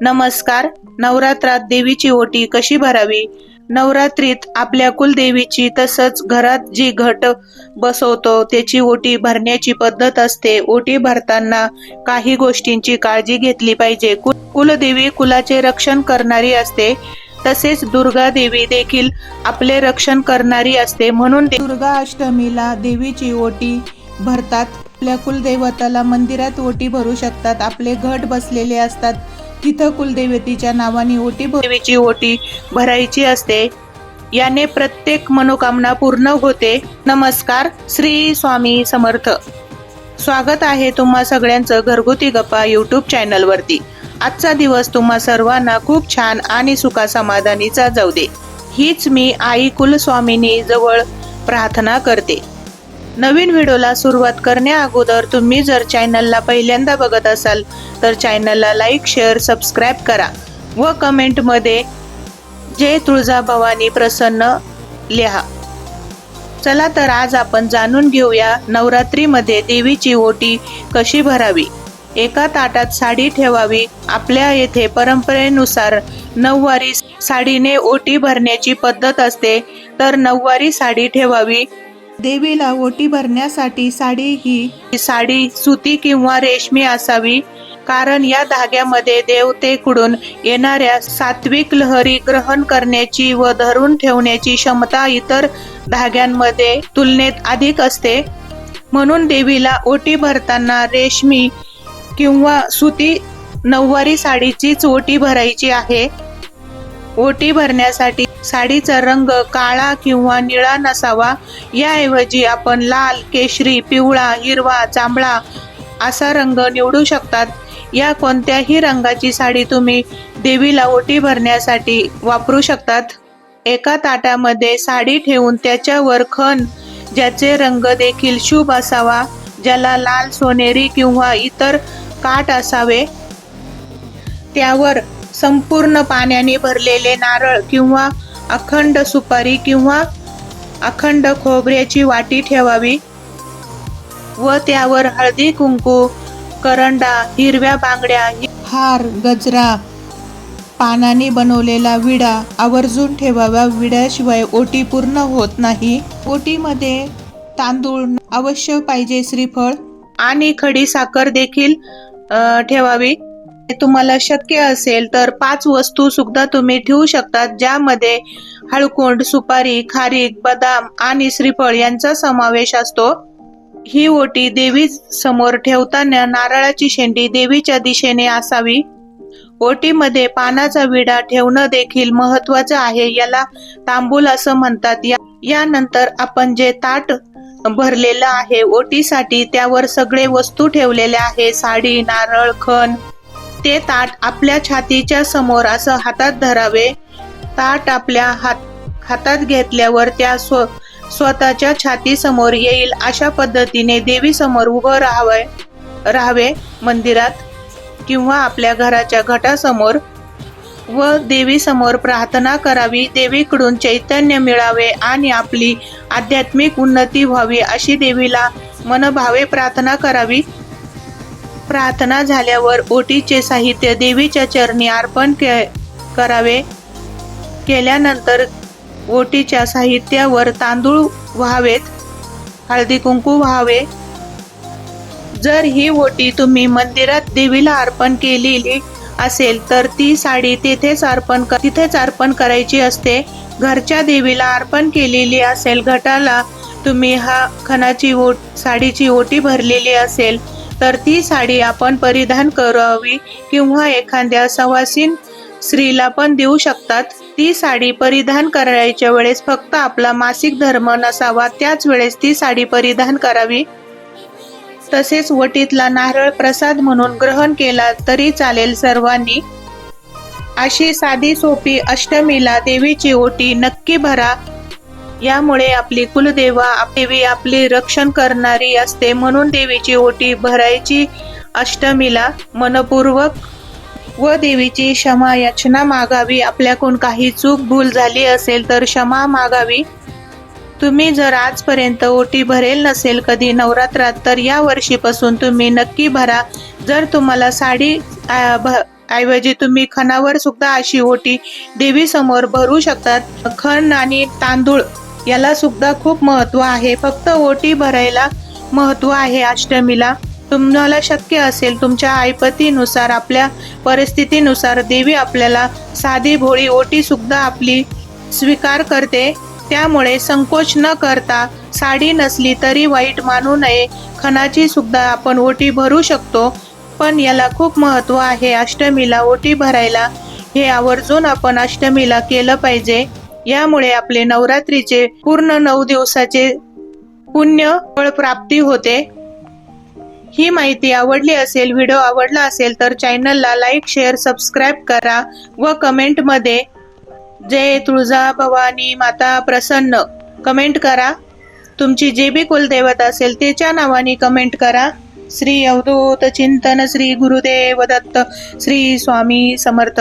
नमस्कार. नवरात्रात देवीची ओटी कशी भरावी? नवरात्रीत आपल्या कुलदेवीची तसंच घरात जी घट बसवतो त्याची ओटी भरण्याची पद्धत असते. ओटी भरताना काही गोष्टींची काळजी घेतली पाहिजे. कुल कुलदेवी कुलाचे रक्षण करणारी असते. तसेच दुर्गा देवी देखील आपले रक्षण करणारी असते. म्हणून दुर्गा अष्टमीला देवीची ओटी भरतात. आपल्या कुलदैवताला मंदिरात ओटी भरू शकतात. आपले घट बसलेले असतात. तिथं कुलदेवतीच्या नावाने ओटी भ- देवीची ओटी भरायची असते. याने प्रत्येक मनोकामना पूर्ण होते. नमस्कार श्री स्वामी समर्थ. स्वागत आहे तुम्हा सगळ्यांचं घरगुती गप्पा यूट्यूब चॅनलवरती. आजचा दिवस तुम्हा सर्वांना खूप छान आणि सुखा समाधानीचा जाऊ दे. हीच मी आई कुलस्वामिनी जवळ प्रार्थना करते. नवीन व्हिडिओला सुरुवात करण्या अगोदर तुम्ही जर चॅनलला पहिल्यांदा बघत असाल तर चॅनलला लाईक शेअर सबस्क्राईब करा व कमेंटमध्ये जय तुळजा भवानी प्रसन्न लिहा. चला तर आज आपण जाणून घेऊया नवरात्रीमध्ये देवीची ओटी कशी भरावी? एका ताटात साडी ठेवावी आपल्या येथे परंपरेनुसार नऊवारी साडीने ओटी भरण्याची पद्धत असते तर नऊवारी साडी ठेवावी देवीला ओटी भरण्यासाठी साडी ही साडी सुती किंवा रेशमी असावी कारण या धाग्यामध्ये देवतेकडून येणाऱ्या सात्विक लहरी ग्रहण करण्याची व धरून ठेवण्याची क्षमता इतर धाग्यांमध्ये तुलनेत अधिक असते. म्हणून देवीला ओटी भरताना रेशमी किंवा सुती नऊवारी साडीचीच ओटी भरायची आहे. ओटी भरण्यासाठी साडीचा रंग काळा किंवा निळा नसावा याऐवजी आपण लाल केशरी पिवळा हिरवा जांभळा असा रंग निवडू शकतात. या कोणत्याही रंगाची साडी तुम्ही देवीला ओटी भरण्यासाठी वापरू शकतात. एका ताटामध्ये साडी ठेवून त्याच्यावर खण ज्याचे रंग देखील शुभ असावा ज्याला लाल सोनेरी किंवा इतर काट असावे. त्यावर संपूर्ण पाण्याने भरलेले नारळ किंवा अखंड सुपारी किंवा अखंड खोबऱ्याची वाटी ठेवावी व त्यावर हळदी कुंकू करंडा हिरव्या बांगड्या हार गजरा पानाने बनवलेला विडा आवर्जून ठेवावा. विड्याशिवाय ओटी पूर्ण होत नाही. ओटीमध्ये तांदूळ अवश्य पाहिजे श्रीफळ आणि खडी साखर देखील ठेवावी. तुम्हाला शक्य असेल तर पाच वस्तू सुद्धा तुम्ही ठेवू शकतात ज्यामध्ये हळकुंड सुपारी खारीक बदाम आणि श्रीफळ यांचा समावेश असतो. ही ओटी देवी समोर ठेवताना नारळाची शेंडी देवीच्या दिशेने असावी. ओटीमध्ये पानाचा विडा ठेवणं देखील महत्वाचं आहे याला तांबूल असं म्हणतात. या यानंतर आपण जे ताट भरलेलं आहे ओटीसाठी त्यावर सगळे वस्तू ठेवलेल्या आहे साडी नारळ खण ते ताट आपल्या छातीच्या समोर असं हातात धरावे. ताट आपल्या हात हातात घेतल्यावर त्या स्व स्वतःच्या छाती समोर येईल अशा पद्धतीने देवी समोर उभं राहावे राहावे मंदिरात किंवा आपल्या घराच्या घटासमोर. व देवी समोर प्रार्थना करावी देवीकडून चैतन्य मिळावे आणि आपली आध्यात्मिक उन्नती व्हावी अशी देवीला मनभावे प्रार्थना करावी. प्रार्थना झाल्यावर ओटीचे साहित्य देवीच्या चरणी अर्पण के करावे. केल्यानंतर ओटीच्या साहित्यावर तांदूळ व्हावेत हळदी कुंकू व्हावे. जर ही ओटी तुम्ही मंदिरात देवीला अर्पण केलेली असेल तर ती साडी तेथेच अर्पण क- तिथेच अर्पण करायची असते. घरच्या देवीला अर्पण केलेली असेल घटाला तुम्ही हा खणाची ओट साडीची ओटी भरलेली असेल तर ती साडी आपण परिधान करावी किंवा एखाद्या सवासीन स्त्रीला पण देऊ शकतात. ती साडी परिधान करायच्या वेळेस फक्त आपला मासिक धर्म नसावा त्याच वेळेस ती साडी परिधान करावी. तसेच वटीतला नारळ प्रसाद म्हणून ग्रहण केला तरी चालेल सर्वांनी. अशी साधी सोपी अष्टमीला देवीची ओटी नक्की भरा. यामुळे आपली कुलदेवा देवी आपले रक्षण करणारी असते. म्हणून देवीची ओटी भरायची अष्टमीला मनपूर्वक व देवीची क्षमा याचना मागावी. आपल्याकडून काही चूक भूल झाली असेल तर क्षमा मागावी. तुम्ही जर आजपर्यंत ओटी भरेल नसेल कधी नवरात्रात तर या वर्षीपासून तुम्ही नक्की भरा. जर तुम्हाला साडी भ- ऐवजी तुम्ही खणावर सुद्धा अशी ओटी देवी समोर भरू शकतात. खण आणि तांदूळ याला सुद्धा खूप महत्त्व आहे. फक्त ओटी भरायला महत्त्व आहे अष्टमीला. तुम्हाला शक्य असेल तुमच्या आयपतीनुसार आपल्या परिस्थितीनुसार देवी आपल्याला साधी भोळी ओटी सुद्धा आपली स्वीकार करते. त्यामुळे संकोच न करता साडी नसली तरी वाईट मानू नये. खणाची सुद्धा आपण ओटी भरू शकतो पण याला खूप महत्त्व आहे अष्टमीला ओटी भरायला. हे आवर्जून आपण अष्टमीला केलं पाहिजे. यामुळे आपले नवरात्रीचे पूर्ण नऊ दिवसाचे पुण्य फळ प्राप्ती होते. ही माहिती आवडली असेल व्हिडिओ आवडला असेल तर चॅनलला लाईक शेअर सबस्क्राईब करा व कमेंटमध्ये जय तुळजा भवानी माता प्रसन्न कमेंट करा. तुमची जे बी कुलदैवत असेल त्याच्या नावाने कमेंट करा. श्री अवधूत चिंतन श्री गुरुदेव दत्त श्री स्वामी समर्थ.